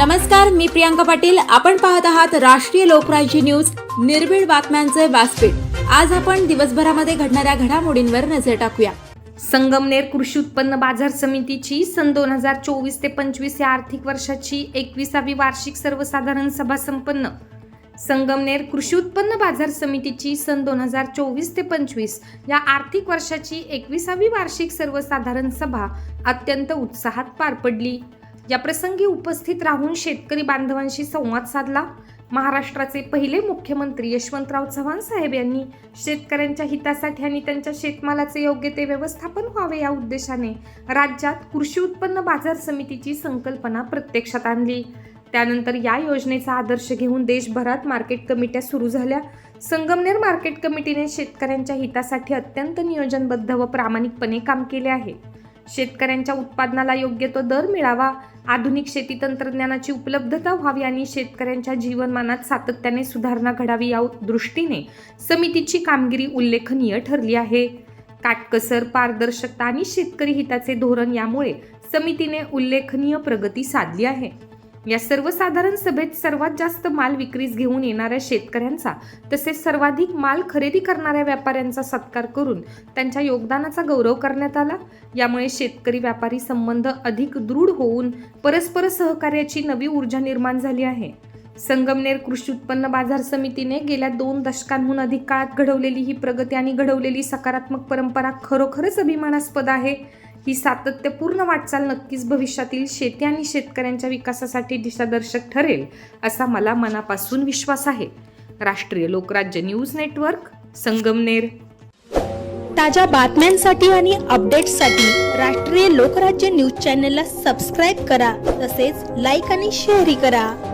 नमस्कार मी प्रियांका पाटील. आपण पाहत आहात राष्ट्रीय लोकराज्य न्यूज. निर्भीड बातम्यांचे व्यासपीठ. आज आपण दिवसभरामध्ये घडणाऱ्या घडामोडींवर नजर टाकूया. संगमनेर कृषी उत्पन्न बाजार समितीची सन दोन हजार चोवीस ते पंचवीस या आर्थिक वर्षाची एकविसावी वार्षिक सर्वसाधारण सभा संपन्न. संगमनेर कृषी उत्पन्न बाजार समितीची सन दोन हजार चोवीस ते पंचवीस या आर्थिक वर्षाची एकविसावी वार्षिक सर्वसाधारण सभा अत्यंत उत्साहात पार पडली. या प्रसंगी उपस्थित राहून शेतकरी बांधवांशी संवाद साधला. महाराष्ट्राचे पहिले मुख्यमंत्री यशवंतराव चव्हाण साहेब यांनी शेतकऱ्यांच्या हितासाठी आणि त्यांच्या शेतमालाचे योग्य ते व्यवस्थापन व्हावे या उद्देशाने राज्यात कृषी उत्पन्न बाजार समितीची संकल्पना प्रत्यक्षात आणली. त्यानंतर या योजनेचा आदर्श घेऊन देशभरात मार्केट कमिट्या सुरू झाल्या. संगमनेर मार्केट कमिटीने शेतकऱ्यांच्या हितासाठी अत्यंत नियोजनबद्ध व प्रामाणिकपणे काम केले आहे. शेतकऱ्यांच्या उत्पादनाला योग्य तो दर मिळावा आधुनिक शेती तंत्रज्ञानाची उपलब्धता व्हावी आणि शेतकऱ्यांच्या जीवनमानात सातत्याने सुधारणा घडावी या दृष्टीने समितीची कामगिरी उल्लेखनीय ठरली आहे. काटकसर पारदर्शकता आणि शेतकरी हिताचे धोरण यामुळे समितीने उल्लेखनीय प्रगती साधली आहे. या सर्वसाधारण सभेत सर्वात जास्त माल विक्रीस घेऊन येणाऱ्या शेतकऱ्यांचा तसेच सर्वाधिक माल खरेदी करणाऱ्या व्यापाऱ्यांचा सत्कार करून त्यांच्या योगदानाचा गौरव करण्यात आला. यामुळे शेतकरी व्यापारी संबंध अधिक दृढ होऊन परस्पर सहकार्याची नवी ऊर्जा निर्माण झाली आहे. संगमनेर कृषी उत्पन्न बाजार समितीने गेल्या दोन दशकांहून अधिक काळात घडवलेली ही प्रगती आणि घडवलेली सकारात्मक परंपरा खरोखरच अभिमानास्पद आहे. ही सातत्यपूर्ण वाटचाल नक्कीच भविष्यातील शेती आणि शेतकऱ्यांच्या विकासासाठी दिशादर्शक ठरेल असा मला मनापासून विश्वास आहे. राष्ट्रीय लोकराज्य न्यूज नेटवर्क संगमनेर. ताज्या बातम्यांसाठी आणि अपडेट्ससाठी राष्ट्रीय लोकराज्य न्यूज चॅनलला सबस्क्राईब करा तसेच लाईक आणि शेअरही करा.